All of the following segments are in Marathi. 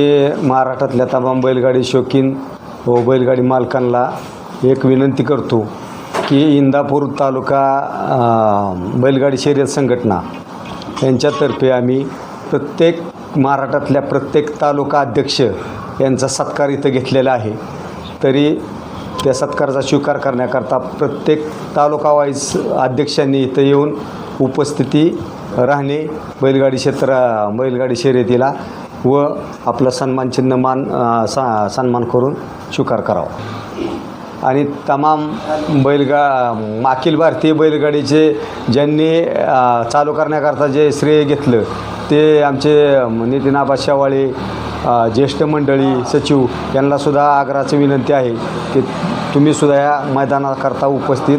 हे महाराष्ट्रातल्या तमाम बैलगाडी शौकीन व बैलगाडी मालकांना एक विनंती करतो की इंदापूर तालुका बैलगाडी शर्यत संघटना यांच्यातर्फे आम्ही प्रत्येक महाराष्ट्रातल्या प्रत्येक तालुका अध्यक्ष यांचा सत्कार इथं घेतलेला आहे. तरी त्या सत्काराचा स्वीकार करण्याकरता प्रत्येक तालुका वाईज अध्यक्षांनी इथं येऊन उपस्थिती राहणे बैलगाडी क्षेत्र बैलगाडी शर्यतीला व आपलं सन्मानचिन्ह मान सा सन्मान करून स्वीकार करावा. आणि तमाम बैलगा अखिल भारतीय बैलगाडीचे ज्यांनी चालू करण्याकरता जे श्रेय घेतलं ते आमचे नितीन आबा शेवाळे ज्येष्ठ मंडळी सचिव यांनासुद्धा आग्रहाची विनंती आहे की तुम्हीसुद्धा या मैदानाकरता उपस्थित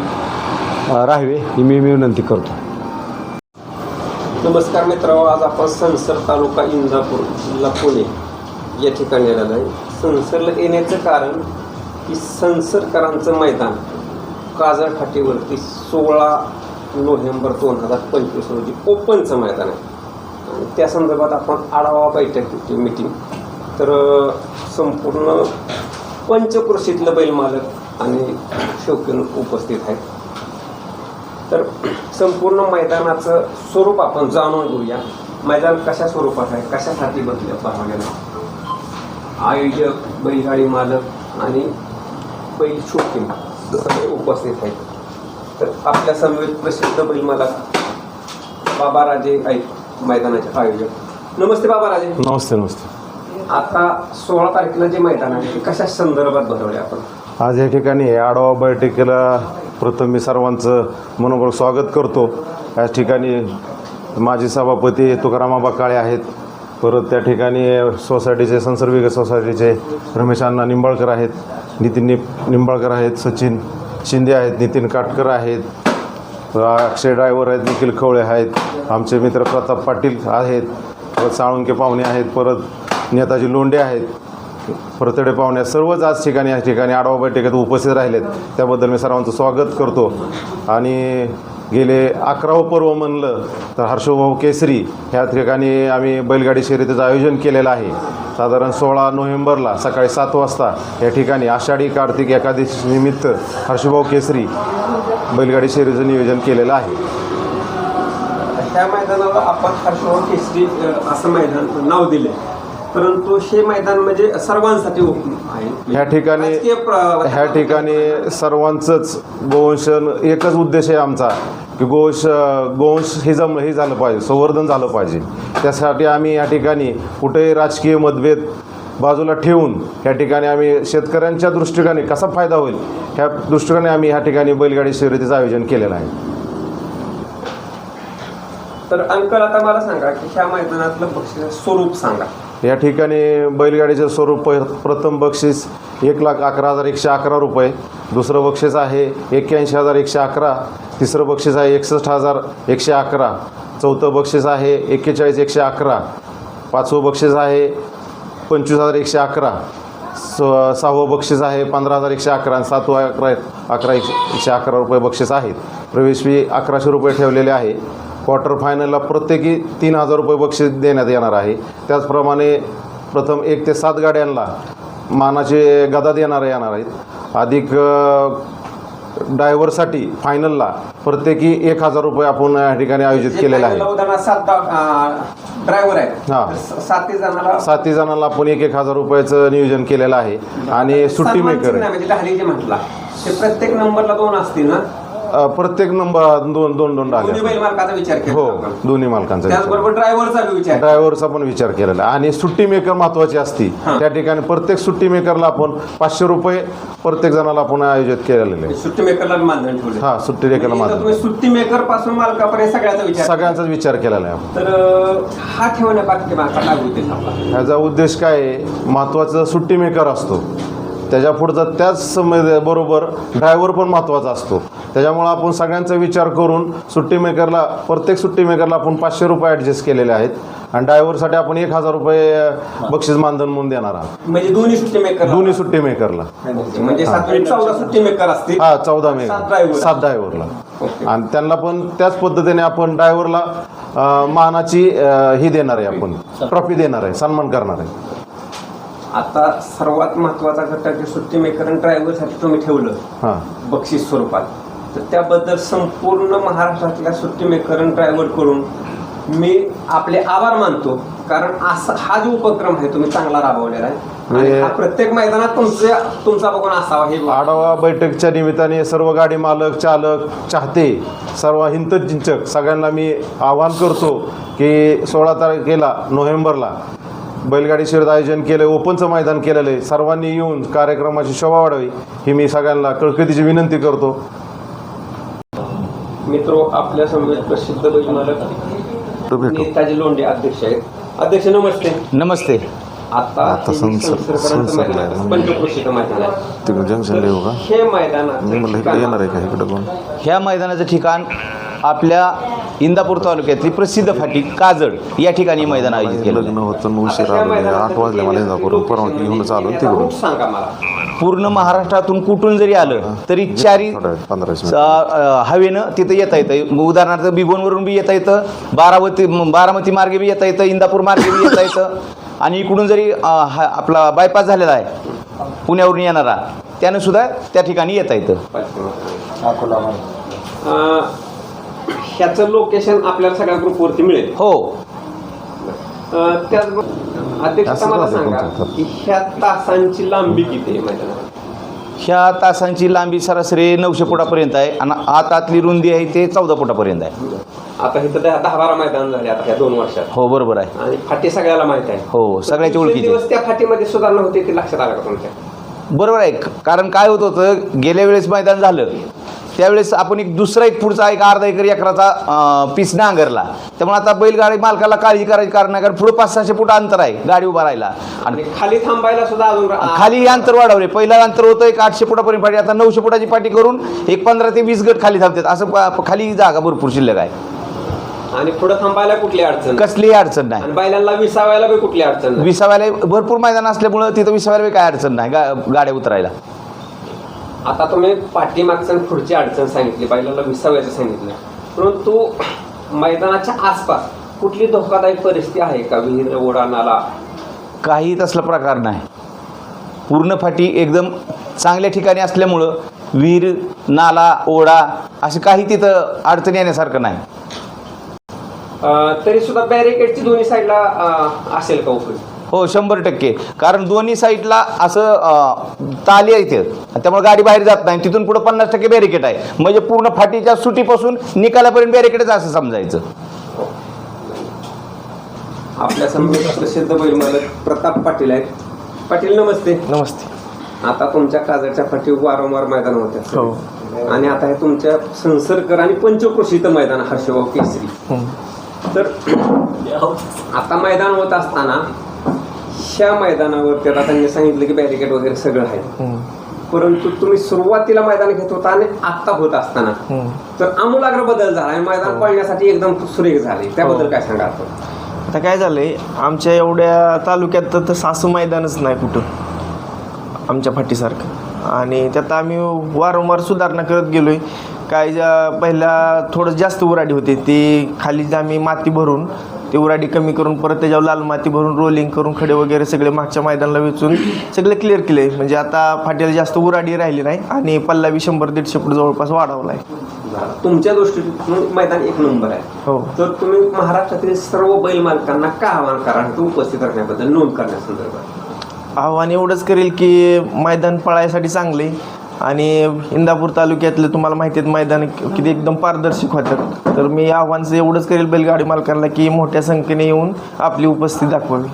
राहावे ही मी विनंती करतो. नमस्कार मित्र आज आपण संसर तालुका इंदापूर जिल्हा पुणे या ठिकाणी आलेलं आहे. संसरला येण्याचं कारण की संसरकरांचं मैदान काजळ फाटीवरती सोळा नोव्हेंबर दोन हजार पंचवीस रोजी ओपनचं मैदान आहे. आणि त्या संदर्भात आपण आढावा बैठक घेतली मीटिंग तर संपूर्ण पंचकृषीतलं बैल मालक आणि शौकीन उपस्थित आहेत. तर संपूर्ण मैदानाचं स्वरूप आपण जाणून घेऊया. मैदान कशा स्वरूपात आहे? कशासाठी बसले बनवलेलं आयोजक बैलगाडी मालक आणि बैल शौकीन सगळे उपस्थित आहेत. तर आपल्या समवेत प्रसिद्ध बैल मालक बाबाराजे आहेत मैदानाचे आयोजक. नमस्ते बाबाराजे. नमस्ते नमस्ते. आता सोळा तारखेला जे मैदान आहे ते कशा संदर्भात भरवले आपण? आज या ठिकाणी आडवा बैठकीला प्रथम मी सर्वांचं मनोबळ स्वागत करतो. या ठिकाणी माजी सभापती तुकारामाबा काळे आहेत. परत त्या ठिकाणी सोसायटीचे संसर्ग सोसायटीचे रमेश अण्णा निंबाळकर आहेत. नितीन नि निंबाळकर आहेत सचिन शिंदे आहेत नितीन काटकर आहेत. अक्षय ड्रायव्हर आहेत निखिल खवळे आहेत. आमचे मित्र प्रताप पाटील आहेत. परत साळुंके पाहुणे आहेत. परत नेताजी लोंढे आहेत. परतडे पाहुण्या सर्वच आज ठिकाणी या ठिकाणी आढावा बैठकीत उपस्थित राहिलेत. त्याबद्दल मी सर्वांचं स्वागत करतो. आणि गेले अकरावं पर्व म्हणलं तर हर्षभाऊ केसरी ह्या ठिकाणी आम्ही बैलगाडी शर्यतीचं आयोजन केलेलं आहे. साधारण सोळा नोव्हेंबरला सकाळी सात वाजता या ठिकाणी आषाढी कार्तिक एकादशी निमित्त हर्षभाऊ केसरी बैलगाडी शर्यतीचं नियोजन केलेलं आहे. त्या मैदानाला आपण हर्षभाऊ केसरी असं मैदान नाव दिले परंतु हे मैदान म्हणजे सर्वांसाठी आहे. ह्या ठिकाणी राजकीय प्र- ह्या ठिकाणी सर्वांचंच गोवंशन एकच उद्देश आहे आमचा की गोवंश गोवंश हे जम हे झालं पाहिजे संवर्धन झालं पाहिजे. त्यासाठी आम्ही या ठिकाणी कुठेही राजकीय मतभेद बाजूला ठेवून या ठिकाणी आम्ही शेतकऱ्यांच्या दृष्टिकोने कसा फायदा होईल ह्या दृष्टिकोने आम्ही ह्या ठिकाणी बैलगाडी शर्यतीचं आयोजन केलेलं आहे. तर अंकल आता मला सांगा की ह्या मैदानातलं बक्षीस स्वरूप सांगा. या ठिकाणी बैलगाडीचं स्वरूप प्रथम बक्षीस एक लाख अकरा हजार एकशे अकरा रुपये. दुसरं बक्षीस आहे एक्क्याऐंशी हजार एकशे अकरा. तिसरं बक्षीस आहे एकसष्ट हजार एकशे अकरा. चौथं बक्षीस आहे एक्केचाळीस एकशे अकरा. पाचवं बक्षीस आहे पंचवीस हजार एकशे अकरा. स सहावं बक्षीस आहे पंधरा हजार एकशे अकरा आणि सातवं अकरा अकरा एकशे एकशे अकरा रुपये बक्षीस आहेत. प्रवेश फी अकराशे रुपये ठेवलेले आहे. क्वार्टर फायनलला प्रत्येकी तीन हजार रुपये बक्षीस देण्यात येणार आहे. त्याचप्रमाणे प्रथम एक ते सात गाड्यांना मानाचे गदा देणार येणार आहेत. अधिक ड्रायव्हरसाठी फायनलला प्रत्येकी एक हजार रुपये आपण या ठिकाणी आयोजित केलेलं आहे ड्रायव्हर आहे हा. साती साती जणांना आपण एक एक हजार रुपयाचं नियोजन केलेलं आहे. आणि सुट्टी मेकर म्हणजे म्हटला. ते प्रत्येक नंबरला दोन असतील ना? प्रत्येक नंबर दोन दोन दोन दोन्ही आले बैल मालकाचा विचार हो आपण. दोन्ही मालकांचा विचार. त्याचबरोबर ड्रायव्हरचा बी विचार ड्रायव्हरचा पण विचार केलेला. आहे आणि सुट्टी मेकर महत्वाची असती. त्या ठिकाणी प्रत्येक सुट्टी मेकरला आपण पाचशे रुपये प्रत्येक जणाला आपण आयोजित केलेले. आहे सुट्टी मेकरला बी मानधन ठेवले. हा सुट्टी मेकरला म्हणजे इथं तुम्ही मात्र सुट्टी मेकरपासून मालकापर्यंत सगळ्याचा विचार सगळ्यांचाच विचार केलेला आहे. आपण तर अं, हा काय उद्देश आपला ह्याचा उद्देश काय आहे? महत्त्वाचं सुट्टी मेकर असतो. त्याच्या पुढचा त्याच समय बरोबर ड्रायव्हर पण महत्त्वाचा असतो. त्याच्यामुळं आपण सगळ्यांचा विचार करून सुट्टी मेकरला प्रत्येक सुट्टी मेकरला आपण पाचशे रुपये ॲडजस्ट केलेले आहेत. आणि ड्रायव्हरसाठी आपण एक हजार रुपये बक्षीस मानधन म्हणून देणार आहोत. म्हणजे दोन्ही सुट्टी मेकर दोन्ही सुट्टी मेकरला म्हणजे चौदा सुट्टी मेकर असतील. हा चौदा मे सात ड्रायव्हरला. आणि त्यांना पण त्याच पद्धतीने आपण ड्रायव्हरला मानाची ही देणार आहे आपण. ट्रॉफी देणार आहे. सन्मान करणार आहे. आता सर्वात महत्त्वाचा घटक जे सुट्टी मेकर आणि ड्रायव्हरसाठी तुम्ही ठेवलं हां. बक्षीस स्वरूपात. तर त्याबद्दल संपूर्ण महाराष्ट्रातल्या सुट्टी मेकर आणि ड्रायव्हरकडून मी आपले आभार मानतो. कारण असा हा जो उपक्रम आहे तुम्ही चांगला राबवलेला आहे. आणि म्हणजे- हा प्रत्येक मैदानात तुमचे तुमचा बघून असावा हे आढावा बैठकच्या निमित्ताने सर्व गाडी मालक चालक चाहते सर्व हिंतचिंचक सगळ्यांना मी आवाहन करतो की सोळा तारखेला नोव्हेंबरला बैलगाडी शर्यत आयोजन केलं ओपनचं मैदान केलेलं आहे सर्वांनी येऊन कार्यक्रमाची शोभा वाढावी ही मी सगळ्यांना कळकळीची विनंती करतो. मित्रो आपल्यासमोर प्रसिद्ध बैल मालक नेताजी लोंढे अध्यक्ष आहेत. अध्यक्ष नमस्ते. नमस्ते. आता आता हे हे मैदानाचं ठिकाण आपल्या इंदापूर तालुक्यातली प्रसिद्ध फाटी काजळ या ठिकाणी मैदान आयोजित केलं लग्न होतं मग उशीर आलो मी. आठ वाजले मला इंदापूरून परवानगी घेऊनच आलो तिकडून पूर्ण महाराष्ट्रातून कुठून जरी आलं तरी चारी पंधरा वीस अ, हवेनं तिथं येता येतं. मग उदाहरणार्थ बिगोनवरून बी येता येतं बारामती म- बारामती मार्गे बी येता येतं इंदापूर मार्गे बी येता येतं. आणि इकडून जरी अ, हा आपला बायपास झालेला आहे पुण्यावरून येणारा त्यानं सुद्धा त्या ठिकाणी येता येतं. अं, ह्याचं लोकेशन आपल्याला सगळ्या ग्रुपवरती मिळेल. हो. अं, त्याचबरोबर अध्यक्ष असं मला कसं सांगा तुमचं? की ह्या तासांची लांबी किती आहे मैदानात ह्या तासांची लांबी सरासरी नऊशे फुटापर्यंत आहे आणि आत आतली रुंदी आहे ते चौदा फुटापर्यंत आहे. आता इथं दहा दहा बारा मैदान झाले आता ह्या दोन वर्षात. हो बरोबर आहे. आणि फाटी सगळ्याला माहीत आहे. हो सगळ्याची ओळखीची. आहे. दिवस त्या फाटीमध्ये सुधारणा होते ते लक्षात आलं का तुमच्या? बरोबर आहे. कारण काय होत होतं गेल्या वेळेस मैदान झालं. त्यावेळेस आपण एक दुसरा एक पुढचा एक अर्धा एकर एकराचा पीस नांगरला. त्यामुळे आता बैलगाडी मालकाला काळजी करायची कारण नाही कारण पुढं पाच सहाशे फूट अंतर आहे गाडी उभा राहायला. आणि खाली थांबायला सुद्धा अजून खाली अंतर वाढवले. पहिलं अंतर होतं एक आठशे फुटापर्यंत पाठी आता नऊशे फुटाची पाठी करून एक पंधरा ते वीस गट खाली थांबतात. असं खाली जागा भरपूर शिल्लक आहे. आणि पुढे थांबायला कुठली अडचण. कसलीही अडचण नाही. बैलांना विसावायला कुठली अडचण विसाव्याला भरपूर मैदान असल्यामुळं तिथं विसाव्याला काय अडचण नाही गाड्या उतरायला. आता तुम्ही पाठीमागचं पुढची अडचण सांगितली बैलाला विसावायचं सांगितलं. परंतु मैदानाच्या आसपास कुठली धोकादायक परिस्थिती आहे का? विहीर ओढा नाला काही तसला प्रकार नाही. पूर्ण फाटी एकदम चांगल्या ठिकाणी असल्यामुळं विहीर नाला ओढा असं काही तिथं अडचण येण्यासारखं नाही. तरी सुद्धा बॅरिकेडची दोन्ही साईडला असेल का उपयोग? हो शंभर टक्के. कारण दोन्ही साईडला असं ताली आहे इथे. त्यामुळे गाडी बाहेर जात नाही. तिथून पुढं पन्नास टक्के बॅरिकेड आहे. म्हणजे पूर्ण फाटीच्या सुटीपासून निकालापर्यंत बॅरिकेडच असं समजायचं. आपल्यासमोर प्रसिद्ध बैल मालक प्रताप पाटील आहेत. पाटील नमस्ते. नमस्ते. आता तुमच्या काजळच्या फाटी वारंवार मैदान होते हो. आणि आता हे तुमच्या संसरकर आणि पंचक्रोशीचं मैदान हर्षभाऊ केसरी. हं. तर आता मैदान होत असताना ह्या मैदानावर आता त्यांनी सांगितलं की बॅरिकेड वगैरे सगळं आहे. हं. परंतु तुम्ही सुरुवातीला मैदान घेत होता आणि आत्ता होत असताना. हं. तर आमूलाग्र बदल झाला आणि मैदान पळण्यासाठी एकदम सुरेख झाले. त्याबद्दल काय सांगा आता काय झालंय आमच्या एवढ्या तालुक्यात तर तसं असं मैदानच नाही कुठं. आमच्या फाटीसारखं. आणि त्यात आम्ही वारंवार सुधारणा करत गेलोय. काय ज्या पहिल्या थोडं जास्त उराडी होते. ती खाली आम्ही माती भरून ते उराडी कमी करून परत त्याच्यावर लाल माती भरून रोलिंग करून खडे वगैरे सगळे मागच्या मैदानाला वेचून सगळे क्लिअर केले. म्हणजे आता फाटीला जास्त उराडी राहिली नाही आणि पल्ला बी शंभर दीडशे फूट जवळपास वाढवला आहे तुमच्या दृष्टीतून मैदान एक नंबर आहे. हो. तर तुम्ही महाराष्ट्रातील सर्व बैल मालकांना काय आवाहन करा उपस्थित राहण्याबद्दल नोंद करण्यासंदर्भात? आव्हान एवढंच करेल की मैदान पळायसाठी चांगले. आणि इंदापूर तालुक्यातले तुम्हाला माहिती आहेत मैदान किती एकदम पारदर्शक होतात. तर मी आव्हान एवढंच करेल बैलगाडी मालकांना की मोठ्या संख्येने येऊन आपली उपस्थिती दाखवावी.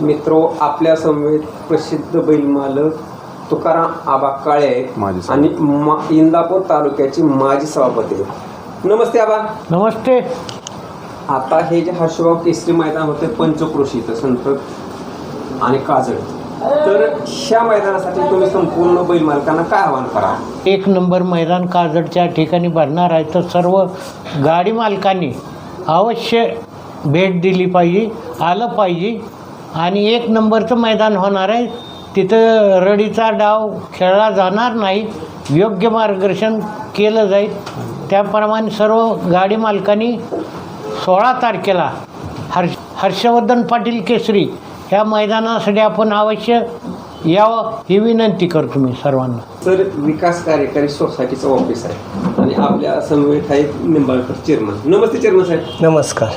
मित्रो आपल्या समवेत प्रसिद्ध बैल मालक तुकाराम आबा काळे. आणि मा- इंदापूर तालुक्याचे माजी सभापती. नमस्ते आबा. नमस्ते. आता हे जे हर्षभाऊ केसरी मैदान होते पंचक्रोशीचं संत आणि काजळ. तर ह्या मैदानासाठी तुम्ही संपूर्ण बैल मालकांना काय आवाहन करा? एक नंबर मैदान काजडच्या ठिकाणी भरणार आहे. तर सर्व गाडी मालकांनी अवश्य भेट दिली पाहिजे आलं पाहिजे. आणि एक नंबरचं मैदान होणार आहे. तिथं रडीचा डाव खेळला जाणार नाही. योग्य मार्गदर्शन केलं जाईल. त्याप्रमाणे सर्व गाडी मालकांनी सोळा तारखेला हर्ष हर्षवर्धन पाटील केसरी ह्या मैदानासाठी आपण अवश्य यावं ही विनंती करतो मी सर्वांना. सर विकास कार्यकारी सोसायटीचं ऑफिस आहे आणि आपल्या समवेत आहे निंबाळकर चेअरमन नमस्ते चेअरमन साहेब. नमस्कार.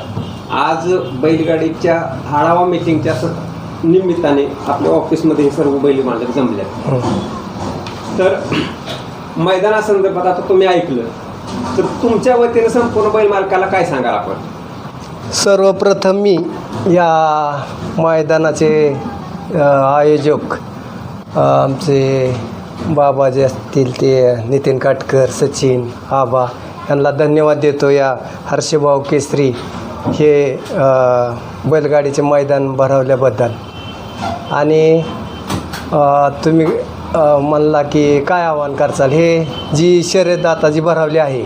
आज बैलगाडीच्या हाडावा मीटिंगच्या स- निमित्ताने आपल्या ऑफिसमध्ये हे सर्व बैल मालक जमले आहेत. तर मैदानासंदर्भात आता तुम्ही ऐकलं. तर तुमच्या वतीनं संपूर्ण बैल मालकाला काय सांगाल आपण? सर्वप्रथम मी या मैदानाचे आयोजक आमचे बाबा जे असतील ते नितीन काटकर सचिन आबा यांना धन्यवाद देतो. या हर्षभाऊ केसरी हे बैलगाडीचे मैदान भरवल्याबद्दल. आणि तुम्ही म्हणला की काय आव्हान करचाल हे जी शर्यत आता जी भरवली आहे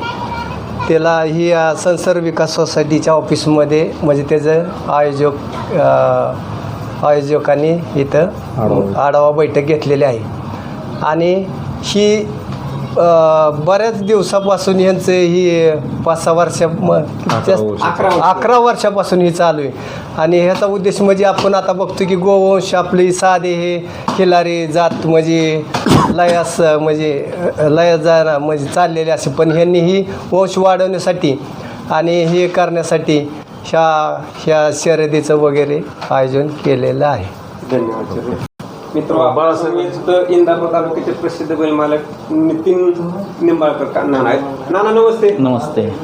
त्याला ही अ, संसर्ग विकास सोसायटीच्या ऑफिसमध्ये म्हणजे त्याचं आयोजक आयोजकांनी इथं आढावा बैठक घेतलेली आहे. आणि ही बऱ्याच दिवसापासून यांचं ही पाच सहा वर्षा अकरा वर्ष. अकरा वर्षापासून ही चालू आहे. आणि ह्याचा उद्देश म्हणजे आपण आता बघतो की गोवंश आपली साधे हे खिलारी जात म्हणजे लयास म्हणजे लयास जाणं म्हणजे चाललेले असे. पण ह्यांनी ही वंश वाढवण्यासाठी आणि हे करण्यासाठी ह्या ह्या शर्यतीचं वगैरे आयोजन केलेलं आहे. धन्यवाद मित्र बाळासाहेब इंदापूर तालुक्याचे प्रसिद्ध बैल मालक नितीन निंबाळकर का- नाना आहेत. नाना नमस्ते. नमस्ते.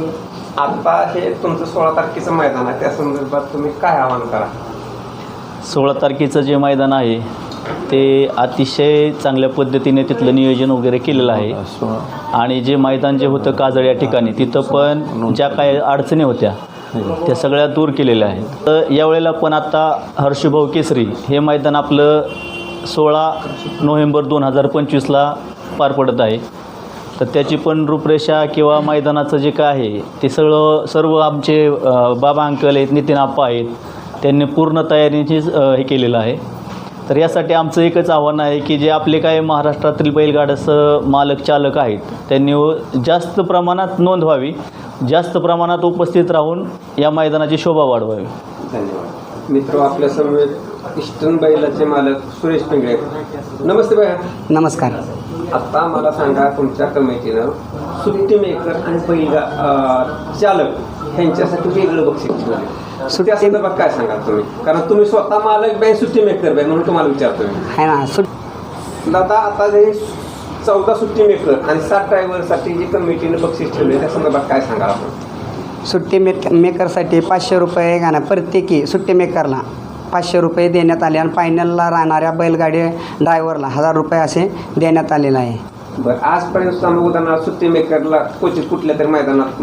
आता हे तुमचं सोळा तारखेचं मैदान आहे. त्या संदर्भात तुम्ही काय आवाहन करा? सोळा तारखेचं जे मैदान आहे ते अतिशय चांगल्या पद्धतीने तिथलं नियोजन वगैरे केलेलं आहे. आणि जे मैदान जे होतं काजळ या ठिकाणी तिथं पण ज्या काही अडचणी होत्या त्या सगळ्या दूर केलेल्या आहेत. तर यावेळेला पण आता हर्षभाऊ केसरी हे मैदान आपलं सोळा नोव्हेंबर दोन हजार पंचवीसला पार पडत आहे. तर त्याची पण रूपरेषा किंवा मैदानाचं जे काय आहे ते सगळं सर्व आमचे बाबा अंकल आहेत नितीन आप्पा आहेत त्यांनी पूर्ण तयारीचीच हे केलेलं आहे. तर यासाठी आमचं एकच आव्हान आहे की जे आपले काय महाराष्ट्रातील बैलगाड्याचं मालक चालक आहेत त्यांनी जास्त प्रमाणात नोंद व्हावी जास्त प्रमाणात उपस्थित राहून या मैदानाची शोभा वाढवावी. धन्यवाद. मित्र आपल्या समवेत इस्टर्न बैलाचे मालक सुरेश पिंगळे. नमस्ते भैया नमस्कार. आता मला सांगा तुमच्या कमिटीनं सुट्टी मेकर आणि अं, चालक ह्यांच्यासाठी वेगळं बक्षीस ठेवलं सुट्टी संदर्भात काय सांगाल तुम्ही? कारण तुम्ही स्वतः मालक बाय सुट्टी मेकर बाय म्हणून तुम्हाला विचारतो मी. ना सुट दादा आता जे चौदा सुट्टी मेकर आणि सात ड्रायव्हरसाठी जी कमिटीनं बक्षीस ठेवले त्या संदर्भात काय सांगाल आपण? सुट्टी मेक मेकरसाठी पाचशे रुपये गाणं. प्रत्येकी सुट्टी मेकरला पाचशे रुपये देण्यात आले आणि फायनलला राहणाऱ्या बैलगाडी ड्रायव्हरला हजार रुपये असे देण्यात आलेलं आहे. बरं आजपर्यंत समजा उदाहरणार्थ सुट्टी मेकरला क्वचित कुठल्या तरी मैदानात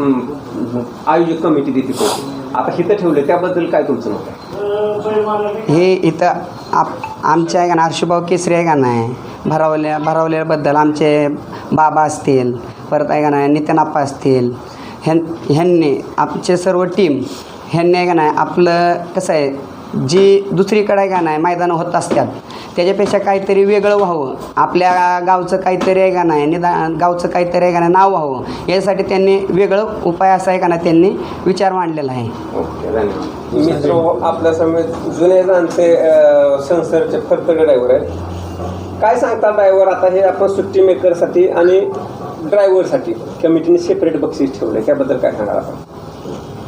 आयोजक कमिटी देते कोचिंग आता हिथं ठेवले त्याबद्दल काय तुमचं मत आहे? हे इथं आप आमच्या आहे का ना हर्षभाऊ केसरी आहे का नाही? भरवल्या भरवल्याबद्दल आमचे बाबा असतील परत आहे का नाही नितीन आप्पा असतील ह्यां ह्यांनी आमचे सर्व टीम ह्यांनी आहे का नाही आपलं कसं आहे जी दुसरीकडे आहे का नाही मैदानं होत असतात त्याच्यापेक्षा काहीतरी वेगळं व्हावं. आपल्या गावचं काहीतरी आहे का नाही निदान गावचं काहीतरी आहे का नाही नाव व्हावं. यासाठी त्यांनी वेगळं उपाय असा आहे का नाही त्यांनी विचार मांडलेला आहे. ओके धन्यवाद. मित्र आपल्या समेत जुने जाणते संसारचे फरतडे ड्रायव्हर आहेत. काय सांगता ड्रायव्हर आता हे आपण सुट्टी मेकरसाठी आणि ड्रायव्हरसाठी कमिटीने सेपरेट बक्षीस ठेवले त्याबद्दल काय सांगाल आपण?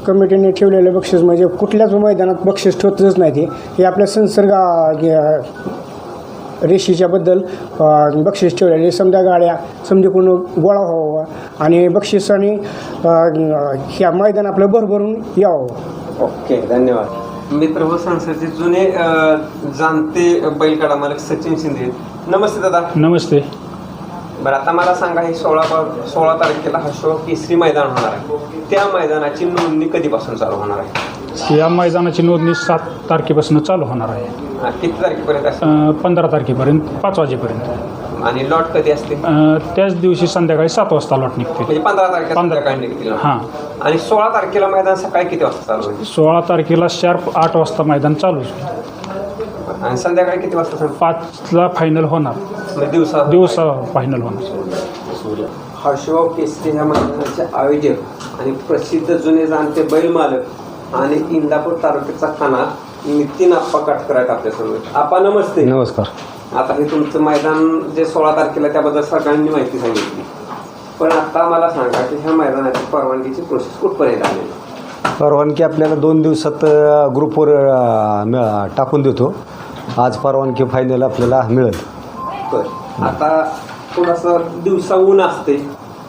कमिटीने ठेवलेलं बक्षीस म्हणजे कुठल्याच मैदानात बक्षीस ठेवतच नाही ते. हे आपल्या संसर्ग रेषीच्याबद्दल बक्षीस ठेवलेले. समजा गाड्या समजा कोण गोळा व्हावा आणि बक्षीस आणि ह्या मैदान आपलं भरभरून यावं. ओके धन्यवाद. मित्र व संसदचे जुने अ, जाणते बैलगाडा मालक सचिन शिंदे. नमस्ते दादा. नमस्ते. बरं आता मला सांगा हे सोळा सोळा तारखेला हा शो केसरी मैदान होणार आहे. त्या मैदानाची नोंदणी कधीपासून चालू होणार आहे? या मैदानाची नोंदणी सात तारखेपासून चालू होणार आहे. हा, किती तारखेपर्यंत पंधरा तारखेपर्यंत पाच वाजेपर्यंत. आणि लॉट कधी असते? त्याच दिवशी संध्याकाळी सात वाजता लॉट निघते. म्हणजे पंधरा तारखेला पंधरा. संध्याकाळी निघतील हां. आणि सोळा तारखेला मैदान सकाळी किती वाजता चालू होईल? सोळा तारखेला शार्प आठ वाजता मैदान चालू होईल. आणि संध्याकाळी किती वाजता संप- पाचला फायनल होणार. म्हणजे दिवसा दिवसा फायनल होणार. हर्षभाऊ केसरी ह्या मैदानाचे आयोजक आणि प्रसिद्ध जुने जाणते बैल मालक आणि इंदापूर तालुक्याचा खाना नितीन आप्पा काटकर आहेत आपल्यासमोर आपा नमस्ते. नमस्कार. आता हे तुमचं मैदान जे सोळा तारखेला त्याबद्दल सगळ्यांनी माहिती सांगितली. पण आता मला सांगा की ह्या मैदानाची परवानगीची प्रोसेस कुठपर्यंत आलेली आहे? परवानगी आपल्याला दोन दिवसात अ, ग्रुपवर अ, टाकून देतो. आज परवानगी फायनल आपल्याला मिळेल. बरं. आता थोडासा दिवसा ऊन असते.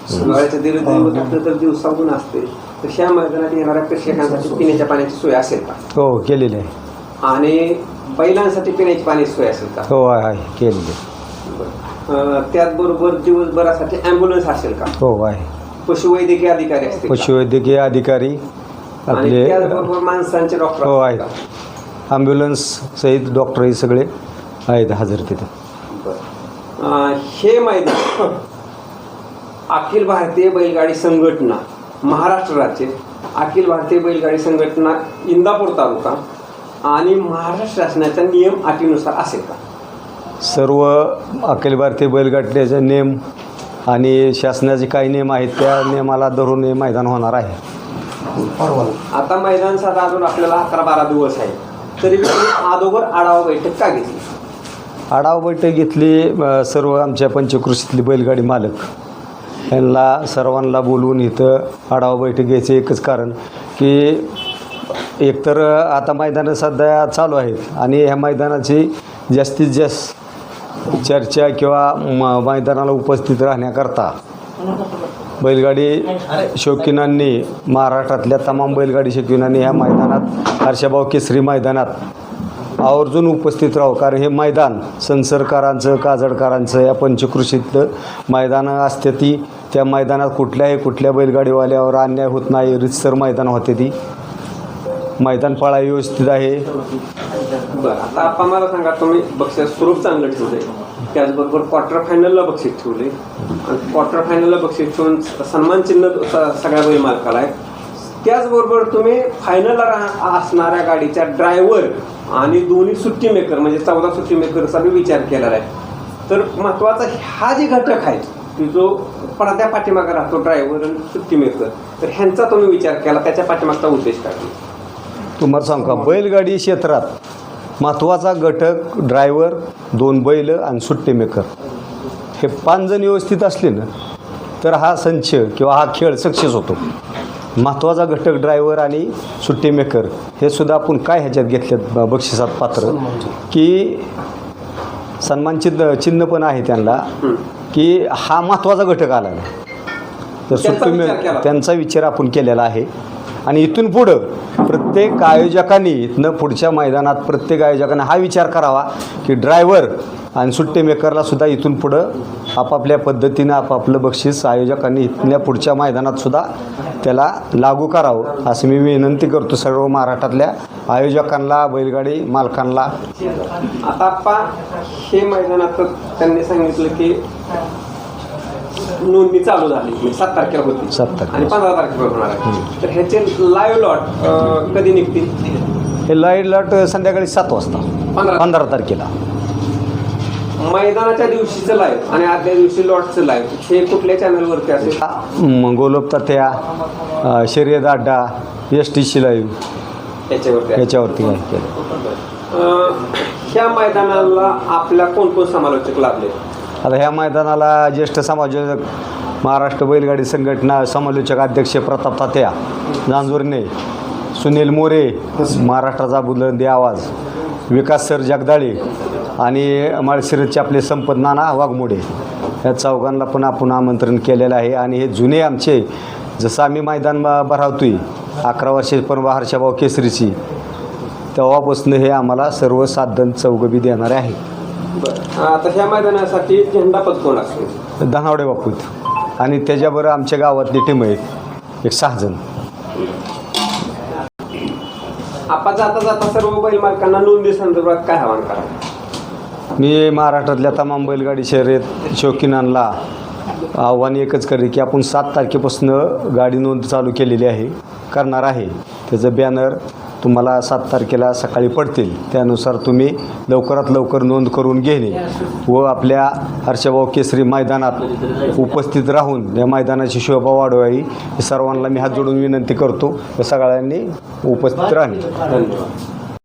हिवाळ्याच्या दीर्घ दिवस असलं तर दिवसा ऊन असते. तर ह्या मैदानात येणाऱ्या प्रेक्षकांसाठी पिण्याच्या पाण्याची सोय असेल का? हो केलेले आहे. आणि बैलांसाठी पिण्याची पाण्याची सोय असेल का? हो आहे आहे केलेले अं, त्याचबरोबर दिवसभरासाठी ॲम्ब्युलन्स असेल का? हो आहे. पशुवैद्यकीय अधिकारी असतील का? पशुवैद्यकीय अधिकारी आणि आपले त्याचबरोबर माणसांचे डॉक्टर हो आहेत. का? ॲम्ब्युलन्स सहित डॉक्टर हे सगळे आहेत हजर तिथं. हे मैदान अखिल भारतीय बैलगाडी संघटना महाराष्ट्र राज्य अखिल भारतीय बैलगाडी संघटना इंदापूर तालुका आणि महाराष्ट्र शासनाच्या नियम अटीनुसार असेल का? सर्व अखिल भारतीय बैलगाडीचे नियम आणि शासनाचे काही नियम आहेत त्या नियमाला धरून हे मैदान होणार आहे. आता मैदान साधा अजून आपल्याला अकरा बारा दिवस आहे. तरी तुम्ही अगोदर आढावा बैठक का घेतली? आढावा बैठक घेतली सर्व आमच्या पंचकृषीतली बैलगाडी मालक. यांना सर्वांना बोलवून इथं आढावा बैठक घ्यायचं एकच कारण की एकतर आता मैदानं सध्या चालू आहेत आणि ह्या मैदानाची जास्तीत जास्त चर्चा किंवा म मैदानाला उपस्थित राहण्याकरता बैलगाडी शौकीनांनी महाराष्ट्रातल्या तमाम बैलगाडी शौकीनांनी ह्या मैदानात हर्षभाव केसरी मैदानात आवर्जून उपस्थित राहू. कारण हे मैदान संसरकारांचं काजडकारांचं या पंचकृषीतलं मैदानं असते ती. त्या मैदानात कुठल्याही कुठल्या बैलगाडीवाल्यावर अन्याय होत नाही. रितसर मैदान होते ती. मैदान पळा व्यवस्थित आहे. बरं आता आपण मला सांगा तुम्ही बक्षीस स्वरूप चांगलं ठेवलंय. त्याचबरोबर क्वार्टर फायनलला बक्षीस ठेवले. आणि क्वार्टर फायनलला बक्षीस ठेवून सन्मान चिन्ह सगळ्या बैल मालकाला आहे त्याचबरोबर तुम्ही फायनलला असणाऱ्या गाडीच्या ड्रायव्हर आणि दोन्ही सुट्टी मेकर म्हणजे चौदा सुट्टी मेकरचा मी विचार केलेला आहे. तर महत्त्वाचा हा जे घटक आहे की जो पडद्या पाठीमागे राहतो ड्रायव्हर आणि सुट्टी मेकर तर ह्यांचा तुम्ही विचार केला त्याच्या पाठीमागचा उद्देश काढला तुम्हाला सांगू का बैलगाडी क्षेत्रात महत्त्वाचा घटक ड्रायव्हर दोन बैल आणि सुट्टी मेकर हे पाच जण व्यवस्थित असले ना तर हा संच किंवा हा खेळ सक्सेस होतो. महत्त्वाचा घटक ड्रायव्हर आणि सुट्टी मेकर हे सुद्धा आपण काय ह्याच्यात घेतल्यात बक्षिसात पात्र? की सन्मान चिन्ह चिन्ह पण आहे त्यांना की हा महत्त्वाचा घटक आला तर सुट्टी विचार मे केला. त्यांचा विचार आपण केलेला आहे. आणि इथून पुढं प्रत्येक आयोजकांनी इथनं पुढच्या मैदानात प्रत्येक आयोजकांनी हा विचार करावा की ड्रायव्हर आणि सुट्टे मेकरला सुद्धा इथून पुढं आपापल्या पद्धतीनं आपापलं बक्षीस आयोजकांनी इथल्या पुढच्या मैदानात सुद्धा त्याला लागू करावं असं मी विनंती करतो सर्व महाराष्ट्रातल्या आयोजकांना बैलगाडी मालकांना. आता आप्पा हे मैदानात त्यांनी सांगितलं की नोंदणी चालू झाली. म्हणजे सात तारखेला होती. सात तारखेला. आणि पंधरा तारखेला होणार आहे. तर ह्याचे लाईव्ह लॉट कधी निघतील? हे लाइट लॉट संध्याकाळी सात वाजता. पंधरा पंधरा तारखेला. मैदानाच्या दिवशीचं लाईव्ह आणि आदल्या दिवशी लॉटचं लाईव्ह हे कुठल्या चॅनलवरती असेल? म, गोलोब तात्या अ, शर्यत अड्डा एस टी सी लाईव्ह याच्यावरती आहे. याच्यावरती केलं. अं, ह्या मैदानाला आपल्या कोण कोण समालोचक लाभले? आता ह्या मैदानाला ज्येष्ठ समाजक महाराष्ट्र बैलगाडी संघटना समालोचक अध्यक्ष प्रताप तात्या जांजुर्णे सुनील मोरे महाराष्ट्राचा बुलंदी आवाज विकास सर जगदाळे आणि माळशिरसचे आपले संपत नाना वाघमोडे या चौघांना पण आपण आमंत्रण केलेलं आहे. आणि हे जुने आमचे जसं आम्ही मैदान भरावतो भरावतोय अकरा वर्षे पण हर्षाभाऊ केसरीची तेव्हापासून हे आम्हाला सर्व साधन चौघबी देणारे आहे बरं. आता ह्या मैदानासाठी कोण असेल धनावडे बापूत आणि त्याच्याबरोबर आमच्या गावातली टीम आहेत. एक सहा जण. आपण जाता जाता सर्व बैल मालकांना नोंदी संदर्भात काय आवाहन करा मी महाराष्ट्रातल्या तमाम बैलगाडी शर्यत शौकीनांना आव्हान एकच करेल की आपण सात तारखेपासून गाडी नोंद चालू केलेली आहे करणार आहे. त्याचं बॅनर तुम्हाला सात तारखेला सकाळी पडतील. त्यानुसार तुम्ही लवकरात लवकर नोंद करून घेणे व आपल्या हर्षभाऊ केसरी मैदानात उपस्थित राहून या मैदानाची शोभा वाढवावी सर्वांना मी हात जोडून विनंती करतो. व सगळ्यांनी उपस्थित राहणे. धन्यवाद